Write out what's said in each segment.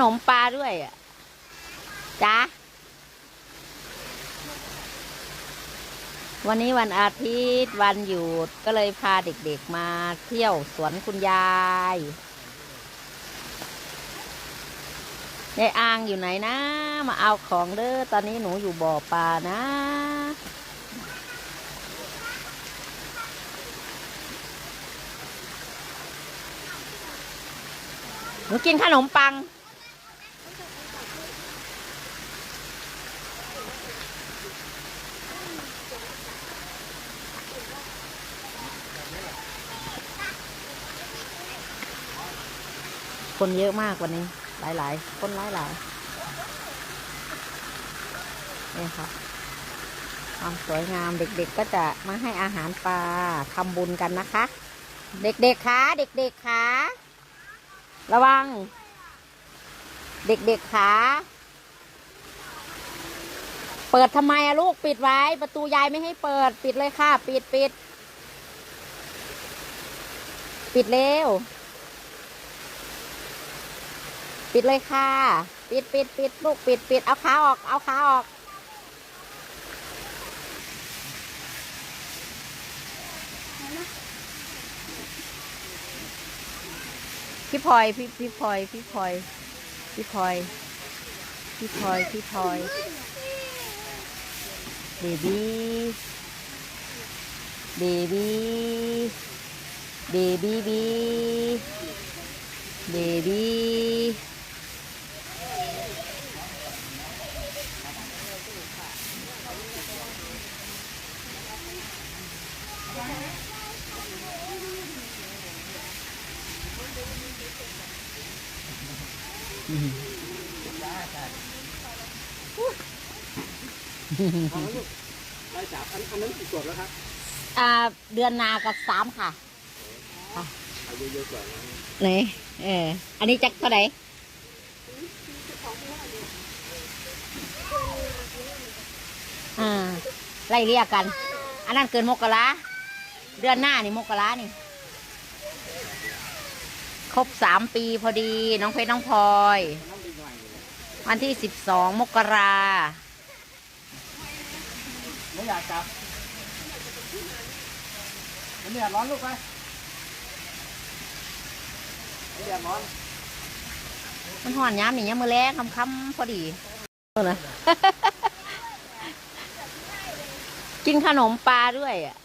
นมปลาด้วยอะจ้าวันนี้วันอาทิตย์วันหยุดก็เลยพาเด็กๆมาเที่ยวสวนคุณยายยายอ่างอยู่ไหนนะ มาเอาของเด้อตอนนี้หนูอยู่บ่อปลานะ หนูกินขนมปัง คนเยอะมากวันนี้ หลายๆ คนหลายๆนี่ค่ะความสวยงามเด็กๆก็จะมาให้อาหารปลาทำบุญกันนะคะ เด็กๆคะเด็กๆคะระวัง เด็กๆคะเปิดทำไมอะลูกปิดไว้ ประตูยายไม่ให้เปิดปิดเลยค่ะ ปิดปิดปิดเร็ว ปิดเลยค่ะ ปิดปิดปิดลูกปิดปิดเอาขาออก เอาขาออก พี่พลอยพี่พี่พลอยพี่พลอยพี่พลอยพี่พลอยพี่พลอยเบบี้เบบี้เบบี้บีเบบี้ อ่าเดือนนากับสามค่ะไหนเอออันนี้จักเท่าไหร่อ่าไล่เรียกกัน อันนั้นเกินมกราเดือนหน้านี่มกรานี่ ครบสามปีพอดีน้องเพชรน้องพลอย วันที่สิบสองมกราไม่อยากจับมันไม่อยากร้อนลูกไปไม่อยากร้อนมันห่อนย้ำนี่ยังมือแรงคำคำๆพอดีเอานะกินขนมปลาด้วยอะ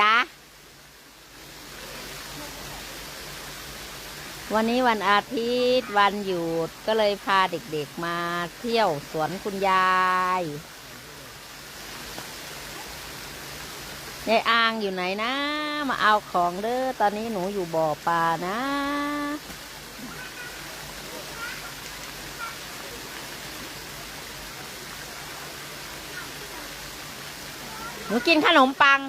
จ้า วันนี้วันอาทิตย์วันหยุดก็เลยพาเด็กๆมาเที่ยวสวนคุณยายยายอางอยู่ไหนนะ มาเอาของเด้อตอนนี้หนูอยู่บ่อปลานะ หนูกินขนมปัง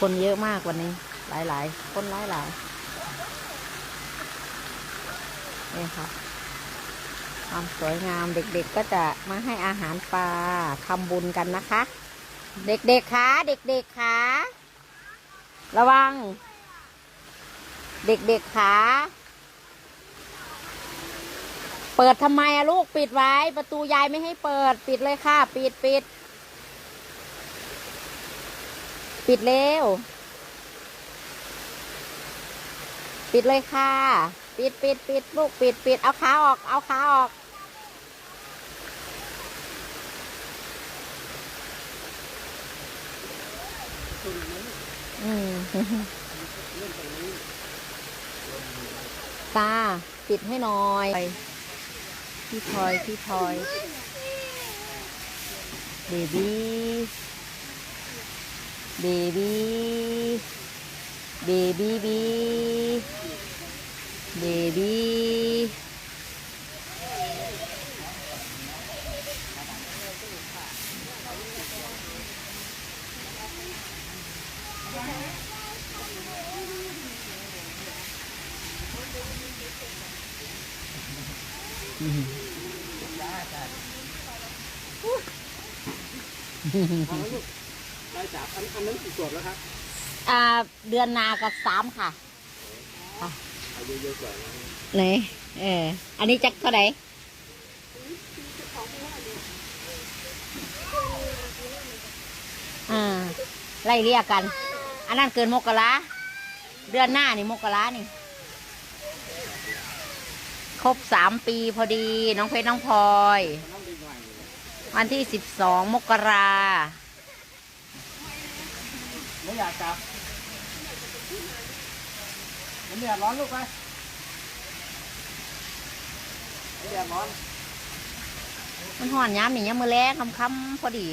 คนเยอะมากวันนี้ หลายๆ คนหลายๆนี่ค่ะความสวยงามเด็กๆก็จะมาให้อาหารปลาทำบุญกันนะคะ เด็กๆคะเด็กๆคะระวัง เด็กๆคะเปิดทำไมอะลูกปิดไว้ ประตูยายไม่ให้เปิดปิดเลยค่ะ ปิดปิด ปิดเร็ว ปิดเลยค่ะ ปิดปิดปิดลูกปิดปิดเอาขาออก เอาขาออก อืมตาปิดให้หน่อย พี่พลอย พี่พลอย เบบี้ เบบี้เบ บี้บีเบบี้เเอาแล้วลูกได้จับอันอันนั้นกี่ขวบแล้วครับอ่าเดือนนากับสามค่ะอายุเยอะกว่านะไหนเอออันนี้จักเท่าไหร่อ่าไล่เรียกกัน อันนั้นเกินมกราเดือนหน้านี่มกรานี่ ครบสามปีพอดีน้องเพชรน้องพลอยน้องดีหน่อยวันที่สิบสองมกราไม่ อยากจับมันแดดร้อนลูกไปมันแดดร้อน มันห่อนย้ำนี่ยังมือแรงคำคำพอดี